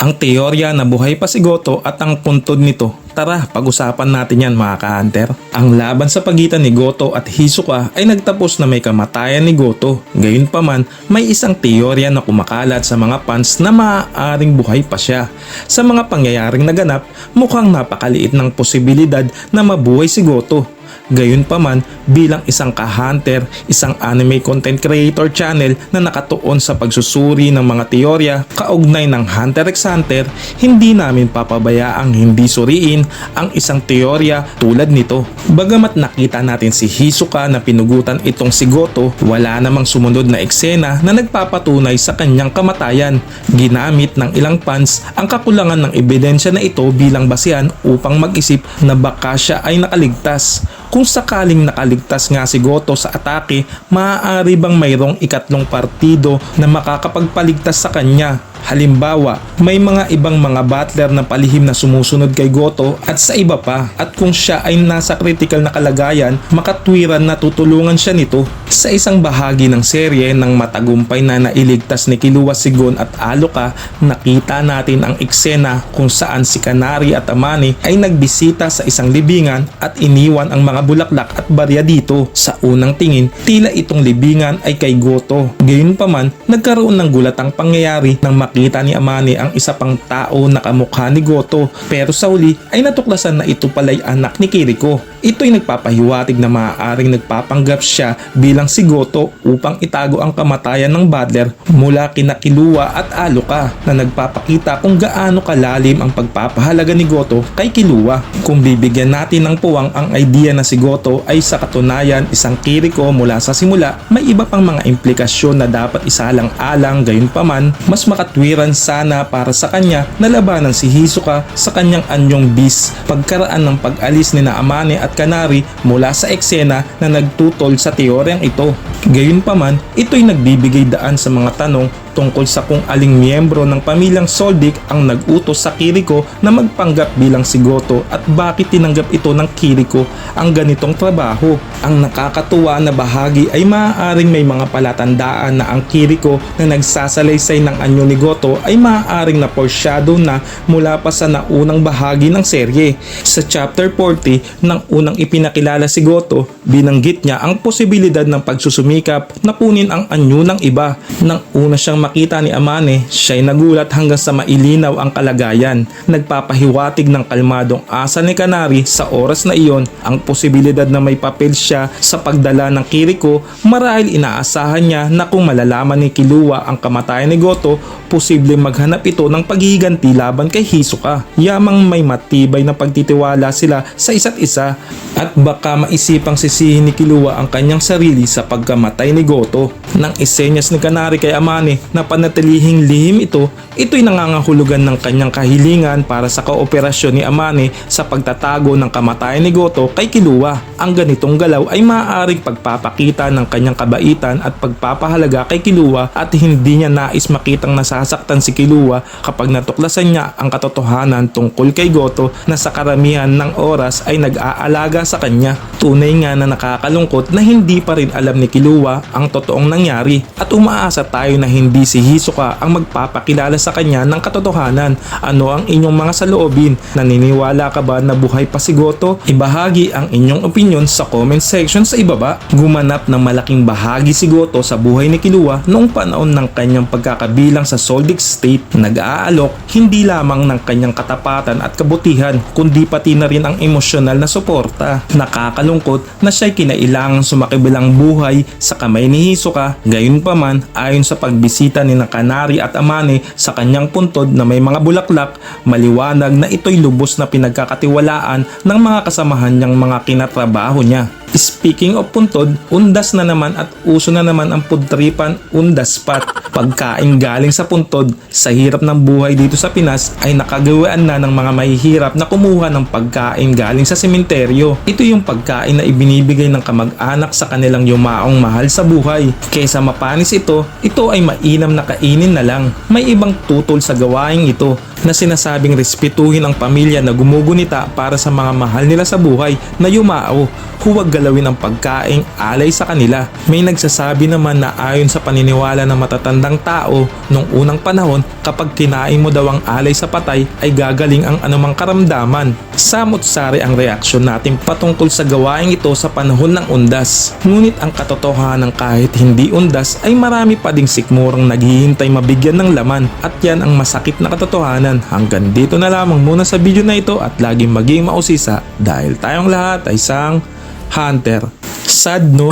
ang teorya na buhay pa si Goto at ang puntod nito. Tara, pag-usapan natin yan mga ka-hunter. Ang laban sa pagitan ni Goto at Hisoka ay nagtapos na may kamatayan ni Goto. Gayunpaman, may isang teorya na kumakalat sa mga fans na maaaring buhay pa siya. Sa mga pangyayaring naganap, mukhang napakaliit ng posibilidad na mabuhay si Goto. Gayunpaman, bilang isang ka-hunter, isang anime content creator channel na nakatuon sa pagsusuri ng mga teorya kaugnay ng Hunter x Hunter, hindi namin papabayaang hindi suriin ang isang teorya tulad nito. Bagamat nakita natin si Hisoka na pinugutan itong si Goto, wala namang sumunod na eksena na nagpapatunay sa kanyang kamatayan. Ginamit ng ilang fans ang kakulangan ng ebidensya na ito bilang basihan upang mag-isip na baka siya ay nakaligtas. Kung sakaling nakaligtas nga si Goto sa atake, maaari bang mayroong ikatlong partido na makakapagpaligtas sa kanya? Halimbawa, may mga ibang mga battler na palihim na sumusunod kay Goto at sa iba pa at kung siya ay nasa critical na kalagayan, makatwiran na tutulungan siya nito. Sa isang bahagi ng serye ng matagumpay na nailigtas ni Killua Sigon at Aloka, nakita natin ang eksena kung saan si Kanari at Amane ay nagbisita sa isang libingan at iniwan ang mga bulaklak at barya dito. Sa unang tingin, tila itong libingan ay kay Goto. Gayunpaman, nagkaroon ng gulatang pangyayari nang makita ni Amane ang isa pang tao na kamukha ni Goto pero sa huli ay natuklasan na ito pala'y anak ni Kiriko. Ito'y nagpapahiwatig na maaaring nagpapanggap siya bilang si Goto upang itago ang kamatayan ng Badler mula kina Kilua at Aloka na nagpapakita kung gaano kalalim ang pagpapahalaga ni Goto kay Kilua. Kung bibigyan natin ng puwang ang idea na si Goto ay sa katunayan isang Kiriko mula sa simula, may iba pang mga implikasyon na dapat isalang-alang gayunpaman mas makatwiran sana para sa kanya na labanan si Hisoka sa kanyang anyong bis pagkaraan ng pag-alis ni na Amane at Kanari mula sa eksena na nagtutol sa teoryang ito. Gayunpaman, ito'y nagbibigay daan sa mga tanong tungkol sa kung aling miyembro ng pamilyang Soldic ang nag-utos sa Kiriko na magpanggap bilang si Goto at bakit tinanggap ito ng Kiriko ang ganitong trabaho. Ang nakakatuwa na bahagi ay maaaring may mga palatandaan na ang Kiriko na nagsasalaysay ng anyo ni Goto ay maaaring na foreshadow na mula pa sa naunang bahagi ng serye. Sa chapter 40 nang unang ipinakilala si Goto, binanggit niya ang posibilidad ng pagsusumikap na punin ang anyo ng iba. Nang una siyang makita ni Amane, siya'y nagulat hanggang sa mailinaw ang kalagayan. Nagpapahiwatig ng kalmadong asa ni Kanari sa oras na iyon ang posibilidad na may papel siya sa pagdala ng Kiriko marahil inaasahan niya na kung malalaman ni Kilua ang kamatayan ni Goto, posible maghanap ito ng paghihiganti laban kay Hisoka. Yamang may matibay na pagtitiwala sila sa isa't isa at baka maisipang sisihin ni Kilua ang kanyang sarili sa pagkamatay ni Goto. Nang isenyas ni Kanari kay Amane na panatilihing lihim ito, ito'y nangangahulugan ng kanyang kahilingan para sa kooperasyon ni Amane sa pagtatago ng kamatayan ni Goto kay Kilua. Ang ganitong galaw ay maaaring pagpapakita ng kanyang kabaitan at pagpapahalaga kay Kilua at hindi niya nais makitang nasasaktan si Kilua kapag natuklasan niya ang katotohanan tungkol kay Goto na sa karamihan ng oras ay nag-aalaga sa kanya. Tunay nga na nakakalungkot na hindi pa rin alam ni Kilua ang totoong nangyari at umaasa tayo na hindi si Hisoka ang magpapakilala sa kanya ng katotohanan. Ano ang inyong mga saloobin? Naniniwala ka ba na buhay pa si Goto? Ibahagi ang inyong opinion sa comment section sa ibaba. Gumanap ng malaking bahagi si Goto sa buhay ni Kilua noong panahon ng kanyang pagkakabilang sa Soldic State. Nag-aalok hindi lamang ng kanyang katapatan at kabutihan kundi pati na rin ang emosyonal na suporta. Nakakalungkot na siya'y kinailangang sumakibilang buhay sa kamay ni Hisoka. Gayunpaman, ayon sa pagbisita ni Kanari at Amane sa kanyang puntod na may mga bulaklak, maliwanag na ito'y lubos na pinagkakatiwalaan ng mga kasamahan niyang mga kinatrabaho niya. Speaking of puntod, undas na naman at uso na naman ang pudtripan undas pat. Pagkain galing sa puntod, sa hirap ng buhay dito sa Pinas ay nakagawaan na ng mga mahihirap na kumuha ng pagkain galing sa sementeryo. Ito yung pagkain na ibinibigay ng kamag-anak sa kanilang yumaong mahal sa buhay. Kaysa mapanis ito, ito ay mainam na kainin na lang. May ibang tutol sa gawaing ito. Na sinasabing respetuhin ang pamilya na gumugunita para sa mga mahal nila sa buhay na yumao. Huwag galawin ang pagkaing alay sa kanila. May nagsasabi naman na ayon sa paniniwala ng matatandang tao nung unang panahon kapag kinain mo daw ang alay sa patay ay gagaling ang anumang karamdaman. Samot sari ang reaksyon natin patungkol sa gawaing ito sa panahon ng undas. Ngunit ang katotohanan kahit hindi undas ay marami pa ding sikmurang naghihintay mabigyan ng laman at yan ang masakit na katotohanan. Hanggang dito na lamang muna sa video na ito at laging maging mausisa dahil tayong lahat ay isang hunter. Sad no?